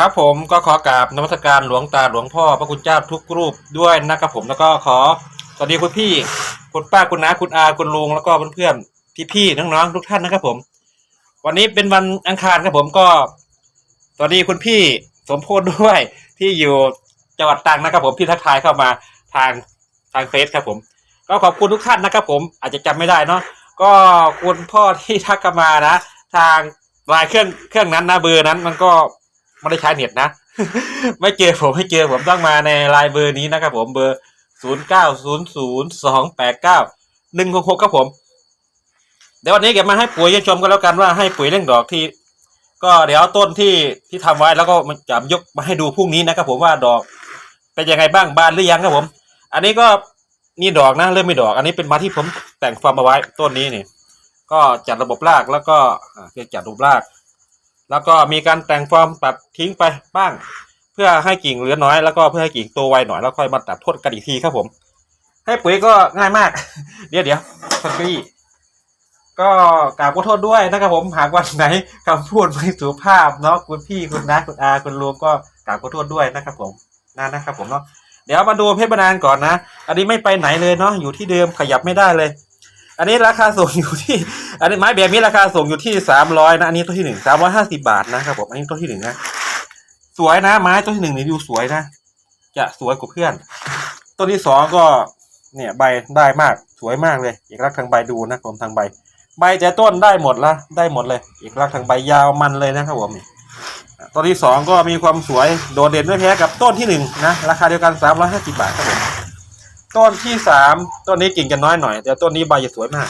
ครับผมก็ขอกราบนมัสการหลวงตาหลวงพ่อพระคุณเจ้าทุกรูปด้วยนะครับผมแล้วก็ขอสวัสดีคุณพี่คุณป้าคุณน้าคุณอาคุณลุงแล้วก็เพื่อนๆพี่ๆน้องๆทุกท่านนะครับผม วันนี้เป็นวันอังคารครับผมก็สวัสดีคุณพี่สมโพธด้วยที่อยู่จังหวัดตรังนะครับผมที่ทักทายเข้ามาทางทางเฟซครับผม ก็ขอบคุณทุกท่านนะครับผมอาจจะจำไม่ได้เนาะก็คุณพ่อที่ทักมานะ ทางไลน์เครื่องเครื่องนั้นนะเบอร์นั้นมันก็ ไม่ได้ใช้เน็ตนะ ไม่เจอผมไม่เจอผมต้องมาในไลน์เบอร์นี้นะครับผมเบอร์ศูนย์เก้าศูนย์ศูนย์สองแปดเก้าหนึ่งหกหกครับผม เดี๋ยววันนี้เก็บมาให้ปุ๋ยชมกันแล้วกันว่าให้ปุ๋ยเร่งดอกที่ ก็เดี๋ยวต้นที่ที่ทำไว้แล้วก็มันจะยกมาให้ดูพรุ่งนี้นะครับผมว่าดอกเป็นยังไงบ้างบานหรือยังครับผม อันนี้ก็นี่ดอกนะเริ่มไม่ดอก อันนี้เป็นมาที่ผมแต่งฟอร์มเอาไว้ต้นนี้นี่ก็จัดระบบรากแล้วก็อ่าเรียจัดระบบราก แล้วก็มีการแต่งฟอร์มตัดทิ้งไปบ้าง เพื่อให้กิ่งเหลือน้อยแล้วก็เพื่อให้กิ่งโตไวหน่อยแล้วค่อยมาตัดทดกันอีกทีครับผม ให้ปุ๋ยก็ง่ายมาก เดี๋ยวเดี๋ยวคนกี้ก็กราบขอโทษด้วยนะครับผมหากวันไหนคำพูดไม่สุภาพเนาะคุณพี่คุณน้าคุณอาคุณลุงก็กราบขอโทษด้วยนะครับผมนั่นนะครับผมเนาะเดี๋ยวมาดูเพชรบานานก่อนนะ อันนี้ไม่ไปไหนเลยเนาะอยู่ที่เดิมขยับไม่ได้เลย อันนี้ราคาส่งอยู่ที่ อันนี้ไม้แบบนี้ราคาส่งอยู่ที่สามร้อยนะอันนี้ตัวที่หนึ่งสามร้อยห้าสิบาทนะครับผมอันนี้ตัวที่หนึ่งนะสวยนะ ไม้ตัวที่หนึ่งนี่ดูสวยนะจะสวยกว่าเพื่อนตัวที่สองก็เนี่ยใบได้มากสวยมากเลยเอกลักษณ์ทางใบดูนะผมทางใบ ใบแต่ต้นได้หมดละได้หมดเลยเอกลักษณ์ทางใบยาวมันเลยนะครับผมตัวที่สองก็มีความสวยโดดเด่นไม่แพ้กับต้นที่หนึ่งนะราคาเดียวกันสามร้อยห้าสิบาทครับผม ต้นที่สามต้นนี้กิ่งจะน้อยหน่อยแต่ต้นนี้ใบจะสวยมาก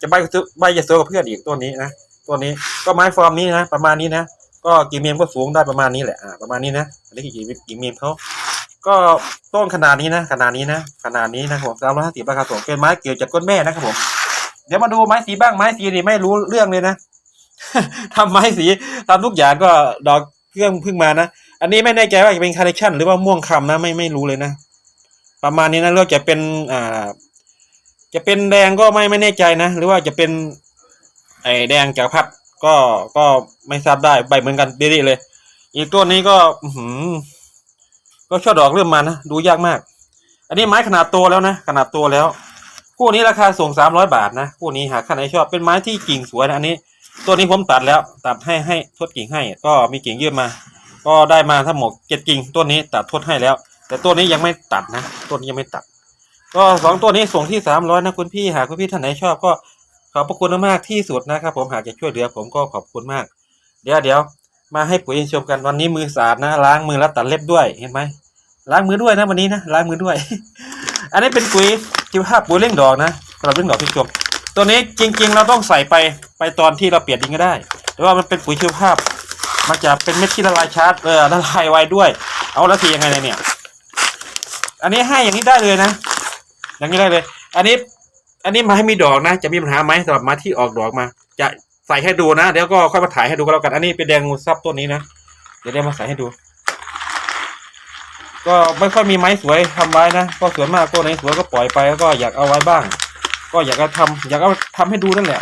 จะใบใบจะสวยกว่าเพื่อนอีกต้นนี้นะต้นนี้ก็ไม้ฟอร์มนี้นะประมาณนี้นะก็กิ่งเมียมก็สูงได้ประมาณนี้แหละอ่าประมาณนี้นะอันนี้กิ่งกิ่งเมียมเขาก็ต้นขนาดนี้นะขนาดนี้นะขนาดนี้นะครับผมสามร้อยห้าสิบราคาส่งเป็นไม้เกี่ยวจากก้นแม่นะครับผมเดี๋ยวมาดูไม้สีบ้างไม้สีนี่ไม่รู้เรื่องเลยนะทำไม้สีทำทุกอย่างก็ดอกเครื่องเพิ่งมานะ อันนี้ไม่แน่ใจว่าจะเป็นคาร์เนชั่นหรือว่าม่วงคำนะไม่ไม่รู้เลยนะ ประมาณนี้นะเลือกจะเป็นอ่า จะเป็นแดงก็ไม่ไม่แน่ใจนะ หรือว่าจะเป็น ไอ้แดงจากพัดก็ก็ไม่ทราบได้ใบเหมือนกันดีๆเลย อีกต้นนี้ก็หือก็ช่อดอกเริ่มมานะดูยากมาก อันนี้ไม้ขนาดโตแล้วนะขนาดโตแล้วคู่นี้ราคาส่งสามร้อยบาทนะคู่นี้หากใครชอบเป็นไม้ที่กิ่งสวยนะอันนี้ ตัวนี้ผมตัดแล้วตัดให้ให้ทดกิ่งให้ ก็มีกิ่งยื่นมา ก็ได้มาทั้งหมดเจ็ดกิ่งต้นนี้ตัดทดให้แล้ว แต่ต้นนี้ยังไม่ตัดนะต้นนี้ยังไม่ตัด ก็สองตัวนี้ส่งที่สามร้อยนะคุณพี่หากคุณพี่ท่านไหนชอบก็ขอบพระคุณมากๆที่สุดนะครับ ผมหากจะช่วยเหลือผมก็ขอบคุณมาก เดี๋ยวเดี๋ยวมาให้ปุ๋ยชมกันวันนี้มือสะอาดนะล้างมือแล้วตัดเล็บด้วยเห็นไหมล้างมือด้วยนะวันนี้นะล้างมือด้วย อันนี้เป็นปุ๋ยชีวภาพปุ๋ยเร่งดอกนะสำหรับเร่งดอกที่ชม ตัวนี้จริง ๆ เราต้องใส่ไปไปตอนที่เราเปลี่ยนดินก็ได้แต่ว่ามันเป็นปุ๋ยชีวภาพ มันจะเป็นเม็ดที่ละลายช้าเออละลายไวด้วย เอาแล้วทียังไงเลยเนี่ย อันนี้ให้อย่างนี้ได้เลยนะ อย่างนี้ได้เลย อันนี้ อันนี้ไม้มีดอกนะ จะมีปัญหาไหมสำหรับไม้ที่ออกดอกมา จะใส่ให้ดูนะเดี๋ยวก็ค่อยมาถ่ายให้ดูก็แล้วกัน อันนี้เป็นแดงงูซับต้นนี้นะเดี๋ยวเดี๋ยวมาใส่ให้ดู ก็ไม่ค่อยมีไม้สวยทำไว้นะก็สวนมากตัวไหนสวยก็ปล่อยไปแล้วก็อยากเอาไว้บ้าง ก็อยากจะทำอยากเอาทำให้ดูนั่นแหละ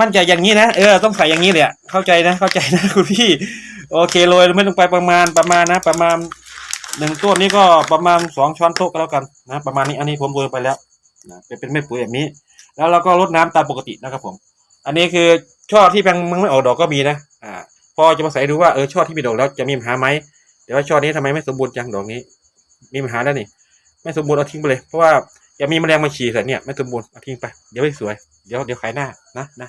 มั่นใจอย่างนี้นะเออต้องใส่อย่างนี้เลยเข้าใจนะ เข้าใจนะคุณพี่ โอเคโรยไม่ลงไปประมาณประมาณนะ ประมาณ หนึ่งต้นนี้ก็ประมาณสองช้อนโต๊ะก็แล้วกันนะประมาณนี้อันนี้ผมโรยไปแล้วนะเป็นเป็นเม็ดปุ๋ยแบบนี้ แล้วเราก็รดน้ำตามปกตินะครับผม อันนี้คือช่อที่ยังมันไม่ออกดอกก็มีนะอ่าพอจะมาใส่ดูว่าเออช่อที่มีดอกแล้วจะมีปัญหาไหมเดี๋ยวว่าช่อนี้ทำไมไม่สมบูรณ์จังดอกนี้ มีปัญหาแล้วนี่ไม่สมบูรณ์เอาทิ้งไปเลยเพราะว่าอย่ามีแมลงมาฉี่ใส่เนี่ยไม่สมบูรณ์เอาทิ้งไปเดี๋ยวไม่สวยเดี๋ยวเดี๋ยวขายหน้านะนะ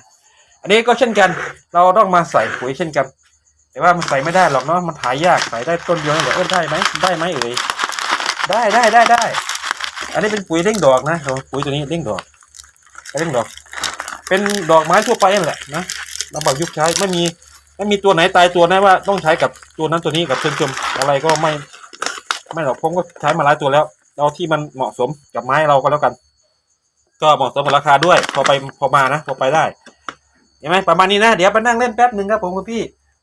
อันนี้ก็เช่นกัน เราต้องมาใส่ปุ๋ยเช่นกัน แต่ว่ามันใส่ไม่ได้หรอกเนาะมันถ่ายยากใส่ได้ต้นเดียวนี่แหละเออได้ไหมได้ไหมเอ่ยได้ได้ได้ได้ อันนี้เป็นปุ๋ยเร่งดอกนะปุ๋ยตัวนี้เร่งดอกเร่งดอก เป็นดอกไม้ทั่วไปนั่นแหละนะเราบอกยุคใช้ไม่มีไม่มีตัวไหนตายตัวนะว่าต้องใช้กับตัวนั้นตัวนี้กับเชิญชมอะไรก็ไม่ไม่หรอกผมก็ใช้มาหลายตัวแล้วเอาที่มันเหมาะสมกับไม้เราก็แล้วกัน ก็เหมาะสมกับราคาด้วย พอไปพอมานะพอไปได้เห็นไหมประมาณนี้นะเดี๋ยวไปนั่งเล่นแป๊บหนึ่งครับผมคุณพี่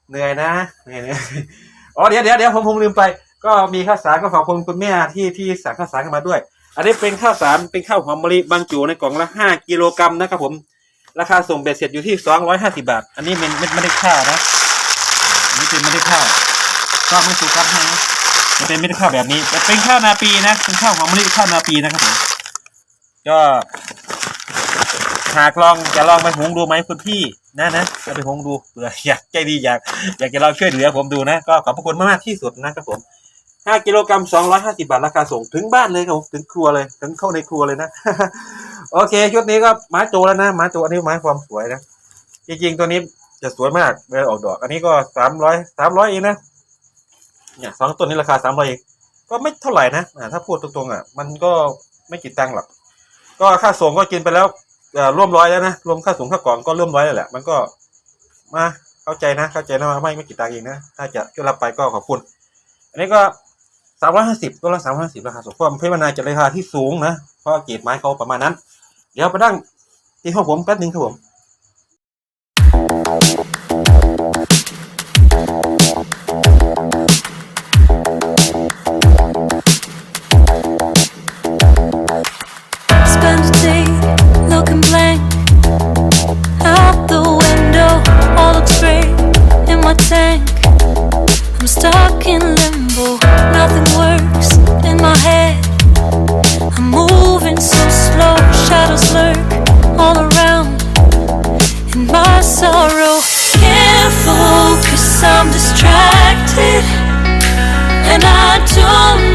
เหนื่อยนะเหนื่อยอ๋อเดี๋ยวเดี๋ยวเดี๋ยวผมผมลืมไป ก็มีข้าวสารก็ขอบคุณคุณแม่ที่ที่สั่งข้าวสารมาด้วย อันนี้เป็นข้าวสารเป็นข้าวหอมมะลิบรรจุในกล่องละห้ากิโลกรัมนะครับผม ราคาส่งเบ็ดเสร็จอยู่ที่สองร้อยห้าสิบาท อันนี้มันไม่ไม่ได้ค่านะอันนี้เป็นเมล็ดข้าวก็ไม่สุกครับนะมันเป็นเมล็ดข้าวแบบนี้แต่เป็นข้าวนาปีนะเป็นข้าวของเมล็ดข้าวนาปีนะครับผมก็หากลองจะลองไปหุงดูไหมคุณพี่ นะนะจะไปหงดูเผื่ออยากใจดีอยากอยากจะลองช่วยเหลือผมดูนะ ก็ขอบพระคุณมากๆที่สุดนะครับผมห้ากิโลกรัมสองร้อยห้าสิบาทราคาส่งถึงบ้านเลยครับถึงครัวเลยถึงเข้าในครัวเลยนะ โอเคชุดนี้ก็ไม้โจแล้วนะไม้โจอันนี้ไม้ความสวยนะจริงๆตัวนี้จะสวยมากเวลาออกดอก อันนี้ก็สามร้อยสามร้อยเองนะเนี่ยสองต้นนี้ราคาสามร้อยเองก็ไม่เท่าไหร่นะถ้าพูดตรงๆอะ มันก็ไม่กี่ตังค์หรอกก็ค่าส่งก็กินไปแล้ว ร่วมร้อยแล้วนะรวมค่าสูงค่ากล่องก็เริ่มร้อยแล้วแหละมันก็มาเข้าใจนะ เข้าใจนะว่าไม่ไม่กี่ตังค์เองนะถ้าจะช่วยรับไปก็ขอบคุณ อันนี้ก็สามร้อยห้าสิบตัวละสามร้อยห้าสิบราคาสูงเพราะเพชรมานาจะราคาที่สูงนะเพราะเกรดไม้เขาประมาณนั้น เดี๋ยวไปดั้งที่ห้องผมแป๊บนึงครับผม my tank. I'm stuck in limbo. Nothing works in my head. I'm moving so slow. Shadows lurk all around. In my sorrow, can't focus. I'm distracted, and I don't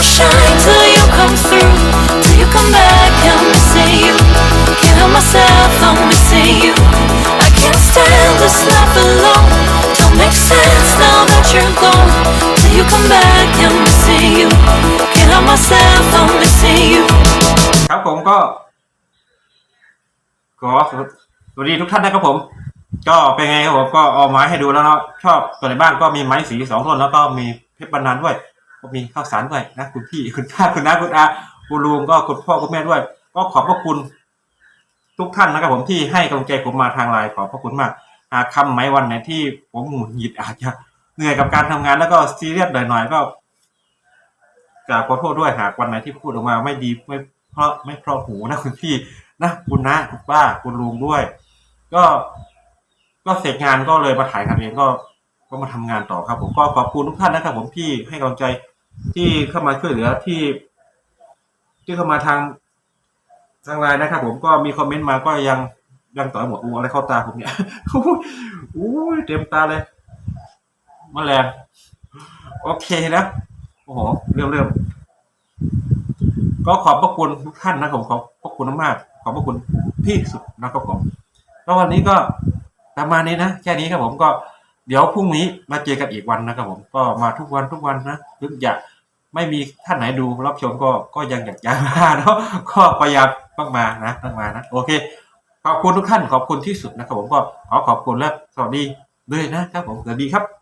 Sun won't shine till you come through. Till you come back, I'm missing you. Can't help myself, I'm missing you. I can't stand this life alone. Don't make sense now that you're gone. Till you come back, I'm missing you. Can't help myself, I'm missing you. ครับผมก็ขอสวัสดีทุกท่านนะครับผม ก็เป็นไงครับผมก็เอาไม้ให้ดูแล้วเนาะชอบตัวในบ้านก็มีไม้สีสองต้นแล้วก็มีเพชรบรรณานด้วย ก็มีข้าวสารด้วยนะคุณพี่คุณป้าคุณน้าคุณอาคุณลุงก็คุณพ่อคุณแม่ด้วย ก็ขอบพระคุณ ทุกท่านนะครับผมที่ให้กำลังใจผมมาทางไลน์ขอบพระคุณมากหากคำไหมวันไหนที่ผมหงุดหงิดอาจจะเหนื่อยกับการทำงานแล้วก็ซีเรียสหน่อยๆก็กราบขอโทษด้วยหากวันไหนที่พูดออกมา ไม่ดีไม่เพราะไม่เพราะหูนะคุณพี่นะคุณนะคุณป้าคุณลุงด้วย ก็ ก็เสร็จงานก็เลยมาถ่ายกันเองก็ก็มาทำงานต่อครับ ผมก็ขอบคุณทุกท่านนะครับ ผมที่ให้กำลังใจ ที่เข้ามาช่วยเหลือที่ ที่เข้ามาทางทางไลน์นะครับผมก็มีคอมเมนต์มาก็ยังยังต่อยหมดอูอะไรเข้าตาผมเนี่ยอู้เต็มตาเลยมแมลงโอเคนะโอ้โหเริ่มเริ่มก็ขอบพระคุณทุกท่านนะผมขอบพระคุณมากขอบพระคุณที่สุดนะครับผมแล้ววันนี้ก็ประมาณนี้นะแค่นี้ครับผมก็ เดี๋ยวพรุ่งนี้มาเจอกันอีกวันนะครับผมก็มาทุกวันทุกวันนะถึงจะไม่มีท่านไหนดูรับชมก็ก็ยังอยากจะมาเนาะก็พยายามต้องมานะต้องมานะโอเค ขอบคุณทุกท่านขอบคุณที่สุดนะครับผมก็ขอขอบคุณและสวัสดีด้วยนะครับผมสวัสดีครับ